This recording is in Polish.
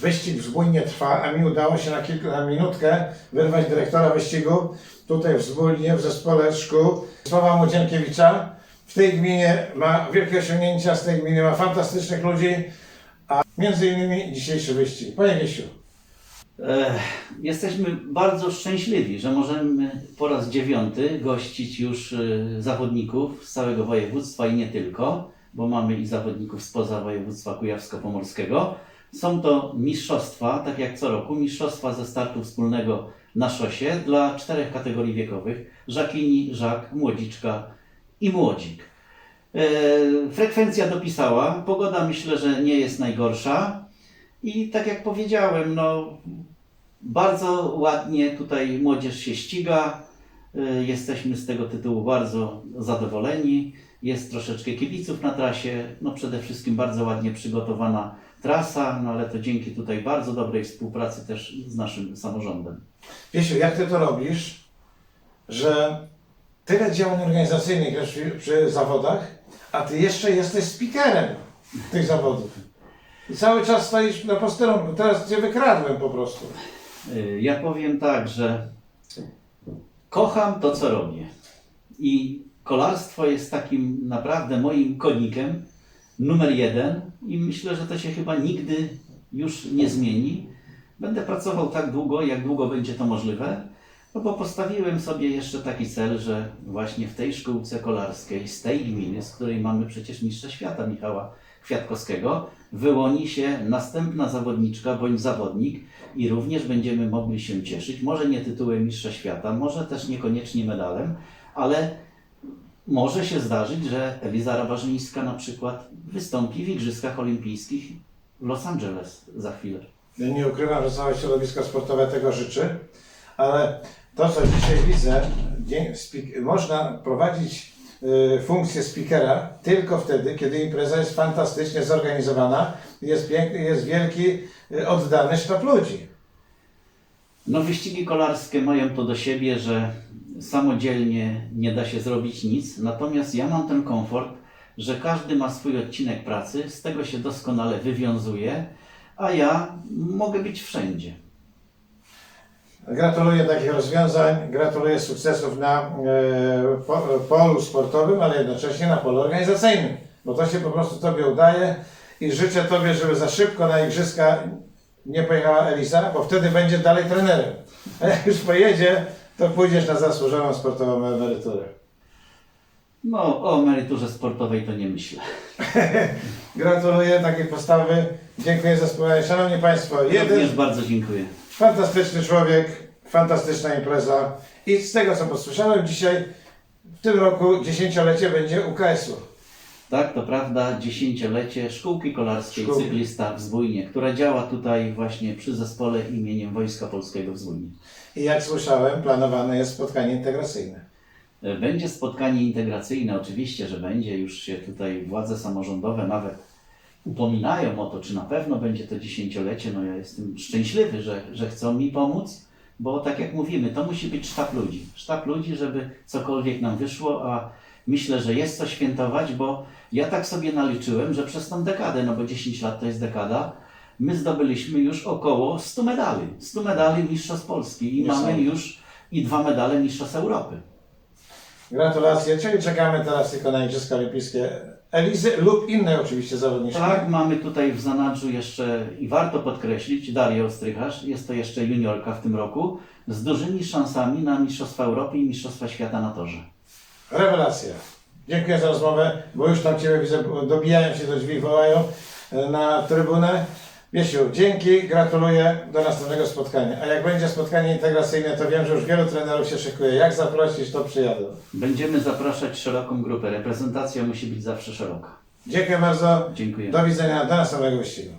Wyścig wzbójnie trwa, a mi udało się na kilku, na minutkę wyrwać dyrektora wyścigu tutaj w Zbójnie, w zespole szkół Sława Młodzienkiewicza. W tej gminie ma wielkie osiągnięcia, z tej gminy ma fantastycznych ludzi, a między innymi dzisiejszy wyścig. Panie Wiesiu, Jesteśmy bardzo szczęśliwi, że możemy po raz dziewiąty gościć już e, zawodników z całego województwa i nie tylko, bo mamy i zawodników spoza województwa kujawsko-pomorskiego. Są to mistrzostwa, tak jak co roku, mistrzostwa ze startu wspólnego na szosie dla czterech kategorii wiekowych: żakini, żak, młodziczka i młodzik. E, Frekwencja dopisała, pogoda myślę, że nie jest najgorsza. I tak jak powiedziałem, no bardzo ładnie tutaj młodzież się ściga. Y, Jesteśmy z tego tytułu bardzo zadowoleni. Jest troszeczkę kibiców na trasie. No przede wszystkim bardzo ładnie przygotowana trasa, no ale to dzięki tutaj bardzo dobrej współpracy też z naszym samorządem. Wiesiu, jak ty to robisz, że tyle działań organizacyjnych jest przy, przy zawodach, a ty jeszcze jesteś speakerem tych zawodów. I cały czas stoisz na posterunku. Teraz cię wykradłem po prostu. Y, Ja powiem tak, że kocham to, co robię. I kolarstwo jest takim naprawdę moim konikiem numer jeden i myślę, że to się chyba nigdy już nie zmieni. Będę pracował tak długo, jak długo będzie to możliwe, no bo postawiłem sobie jeszcze taki cel, że właśnie w tej szkółce kolarskiej, z tej gminy, z której mamy przecież mistrza świata Michała Kwiatkowskiego, wyłoni się następna zawodniczka bądź zawodnik i również będziemy mogli się cieszyć, może nie tytułem mistrza świata, może też niekoniecznie medalem, ale może się zdarzyć, że Eliza Rabarzyńska na przykład wystąpi w Igrzyskach Olimpijskich w Los Angeles za chwilę. Nie ukrywam, że całe środowisko sportowe tego życzy, ale to, co dzisiaj widzę, można prowadzić y, funkcję speakera tylko wtedy, kiedy impreza jest fantastycznie zorganizowana, jest piękny, jest wielki, y, oddany sztab ludzi. No wyścigi kolarskie mają to do siebie, że samodzielnie nie da się zrobić nic, natomiast ja mam ten komfort, że każdy ma swój odcinek pracy, z tego się doskonale wywiązuje, a ja mogę być wszędzie. Gratuluję takich rozwiązań, gratuluję sukcesów na e, po, polu sportowym, ale jednocześnie na polu organizacyjnym, bo to się po prostu Tobie udaje i życzę Tobie, żeby za szybko na igrzyska nie pojechała Elisa, bo wtedy będzie dalej trenerem. A jak już pojedzie, to pójdziesz na zasłużoną sportową emeryturę. No, o emeryturze sportowej to nie myślę. Gratuluję takiej postawy, dziękuję za wspomnienie. Szanowni Państwo, jeden Również bardzo dziękuję. Fantastyczny człowiek, fantastyczna impreza. I z tego co posłyszałem dzisiaj, w tym roku dziesięciolecie będzie UKS-u. Tak, to prawda, dziesięciolecie Szkółki Kolarskiej Szkółki. Cyklista w Zbójnie, która działa tutaj właśnie przy zespole imieniem Wojska Polskiego w Zbójnie. I jak słyszałem, planowane jest spotkanie integracyjne. E, Będzie spotkanie integracyjne, oczywiście, że będzie. Już się tutaj władze samorządowe nawet upominają o to, czy na pewno będzie to dziesięciolecie. No ja jestem szczęśliwy, że, że chcą mi pomóc, bo tak jak mówimy, to musi być sztab ludzi. Sztab ludzi, żeby cokolwiek nam wyszło, a myślę, że jest co świętować, bo ja tak sobie naliczyłem, że przez tą dekadę, no bo 10 lat to jest dekada, my zdobyliśmy już około 100 medali. 100 medali Mistrzostw Polski i Niesamowite. mamy już i dwa medale Mistrzostw Europy. Gratulacje, czyli czekamy teraz tylko na Igrzyska Olimpijskie Elizy lub inne oczywiście zawodniczki. Tak, mamy tutaj w zanadrzu jeszcze i warto podkreślić Darię Ostrycharz, jest to jeszcze juniorka w tym roku, z dużymi szansami na Mistrzostwa Europy i Mistrzostwa Świata na torze. Rewelacja. Dziękuję za rozmowę, bo już tam Ciebie widzę, dobijają się do drzwi, wołają e, na trybunę. Wiesiu, dzięki, gratuluję do następnego spotkania. A jak będzie spotkanie integracyjne, to wiem, że już wielu trenerów się szykuje. Jak zaprosić, to przyjadę. Będziemy zapraszać szeroką grupę, reprezentacja musi być zawsze szeroka. Dziękuję bardzo, Dziękuję. do widzenia, do następnego wyścigu.